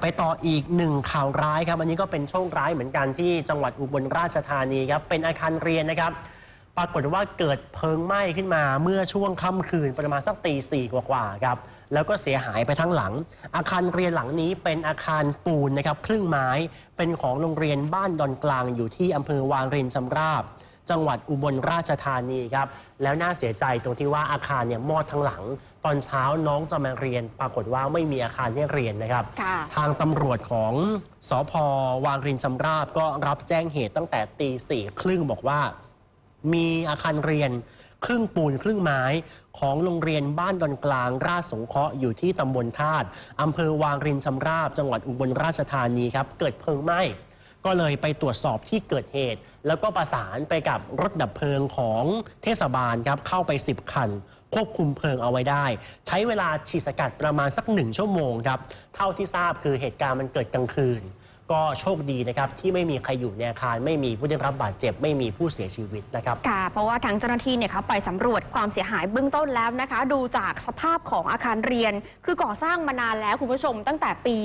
ไปต่ออีกหนึ่งข่าวร้ายครับอันนี้ก็เป็นโชคร้ายเหมือนกันที่จังหวัดอุบลราชธานีครับเป็นอาคารเรียนนะครับ ปรากฏว่าเกิดเพลิงไหม้ขึ้นมาเมื่อช่วงค่ำคืนประมาณสักตีสี่กว่าๆครับแล้วก็เสียหายไปทั้งหลัง อาคารเรียนหลังนี้เป็นอาคารปูนนะครับครึ่งไม้เป็นของโรงเรียนบ้านดอนกลางอยู่ที่อำเภอวางรินชำราบ จังหวัดอุบลราชธานีครับ แล้วน่าเสียใจตรงที่ว่าอาคารเนี่ยมอดทั้งหลัง ตอนเช้าน้องจะมาเรียน ปรากฏว่าไม่มีอาคารให้เรียนนะครับค่ะทางตำรวจของสอพวางรินชำราบก็รับแจ้งเหตุตั้งแต่ตีสี่ครึ่งบอกว่า มีอาคารเรียนครึ่งปูนครึ่งไม้ของโรงเรียนบ้านดอนกลาง ราชสงเคราะห์อยู่ที่ตำบลธาตุอำเภอวางรินชำราบ จังหวัดอุบลราชธานีครับ เกิดเพลิงไหม้ ก็เลยไปตรวจสอบที่เกิดเหตุ แล้วก็ประสานไปกับรถดับเพลิงของเทศบาลครับเข้าไป 10 คัน ควบคุมเพลิงเอาไว้ได้ ใช้เวลาฉีดสกัดประมาณสักหนึ่งชั่วโมงครับเท่าที่ทราบคือเหตุการณ์มันเกิดกลางคืน ก็โชคดีนะครับที่ไม่มีใครอยู่ในอาคาร ไม่มีผู้ได้รับบาดเจ็บ ไม่มีผู้เสียชีวิตนะครับค่ะเพราะว่าทางเจ้าหน้าที่เนี่ยเขาไปสำรวจความเสียหายเบื้องต้นแล้วนะคะ ดูจากสภาพของอาคารเรียน คือก่อสร้างมานานแล้วคุณผู้ชมตั้งแต่ปี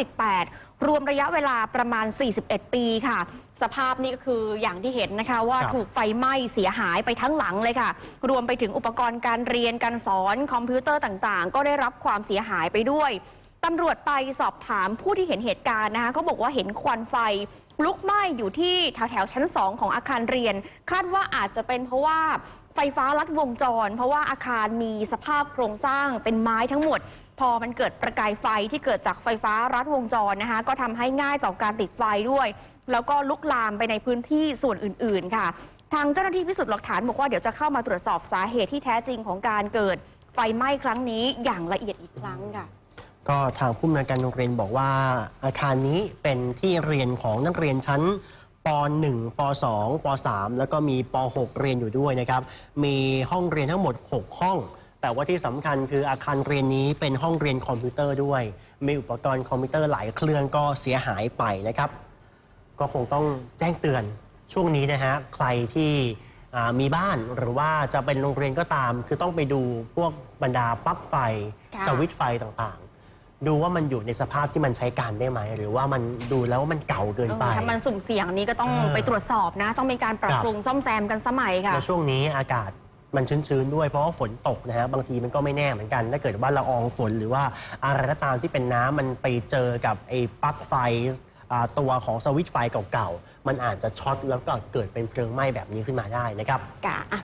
2518 รวมระยะเวลาประมาณ 41 ปีค่ะสภาพนี่ก็คืออย่างที่เห็นนะคะว่าครับถูกไฟไหม้เสียหายไปทั้งหลังเลยค่ะ รวมไปถึงอุปกรณ์การเรียนการสอนคอมพิวเตอร์ต่างๆ ก็ได้รับความเสียหายไปด้วย ตำรวจไปสอบถามผู้ที่เห็นเหตุการณ์นะคะเขาบอกว่าเห็นควันไฟลุกไหม้อยู่ที่แถวแถวชั้น 2 ของอาคารเรียน คาดว่าอาจจะเป็นเพราะว่าไฟฟ้าลัดวงจร เพราะว่าอาคารมีสภาพโครงสร้างเป็นไม้ทั้งหมด พอมันเกิดประกายไฟที่เกิดจากไฟฟ้ารัดวงจรนะคะ ก็ทำให้ง่ายต่อการติดไฟด้วย แล้วก็ลุกลามไปในพื้นที่ส่วนอื่น ๆ ค่ะ ทางเจ้าหน้าที่พิสูจน์หลักฐานบอกว่าเดี๋ยวจะเข้ามาตรวจสอบสาเหตุที่แท้จริงของการเกิดไฟไหม้ครั้งนี้อย่างละเอียดอีกครั้งค่ะ ก็ทางผู้อำนวยการโรงเรียนบอกว่าอาคารนี้เป็นที่เรียนของนักเรียนชั้นป .1 ป .2 ป .3 แล้วก็มีป .6 เรียนอยู่ด้วยนะครับ มีห้องเรียนทั้งหมด 6 ห้อง แต่ว่าที่สำคัญคืออาคารเรียนนี้เป็นห้องเรียนคอมพิวเตอร์ด้วย มีอุปกรณ์คอมพิวเตอร์หลายเครื่องก็เสียหายไปนะครับ ก็คงต้องแจ้งเตือนช่วงนี้นะฮะใครที่อ่ามีบ้านหรือว่าจะเป็นโรงเรียนก็ตาม คือต้องไปดูพวกบรรดาปลั๊กไฟค่ะสวิตช์ไฟต่างๆ ดูว่ามันอยู่ในสภาพที่มันใช้การได้ไหม หรือว่ามันดูแล้วว่ามันเก่าเกินไปเออถ้ามันสุ่มเสี่ยงนี้ก็ต้องเออไปตรวจสอบนะ ต้องมีการปรับครับ ปรุงซ่อมแซมกันสมัยค่ะ แล้วช่วงนี้อากาศมันชื้นๆด้วยเพราะว่าฝนตกนะฮะบางทีมันก็ไม่แน่เหมือนกัน ถ้าเกิดว่าละอองฝนหรือว่าอะไรก็ตามที่เป็นน้ำมันไปเจอกับไอ้ปลั๊กไฟอ่าตัวของสวิตช์ไฟเก่าๆ มันอาจจะช็อตแล้วก็เกิดเป็นเพลิงไหม้แบบนี้ขึ้นมาได้นะครับ กะอะ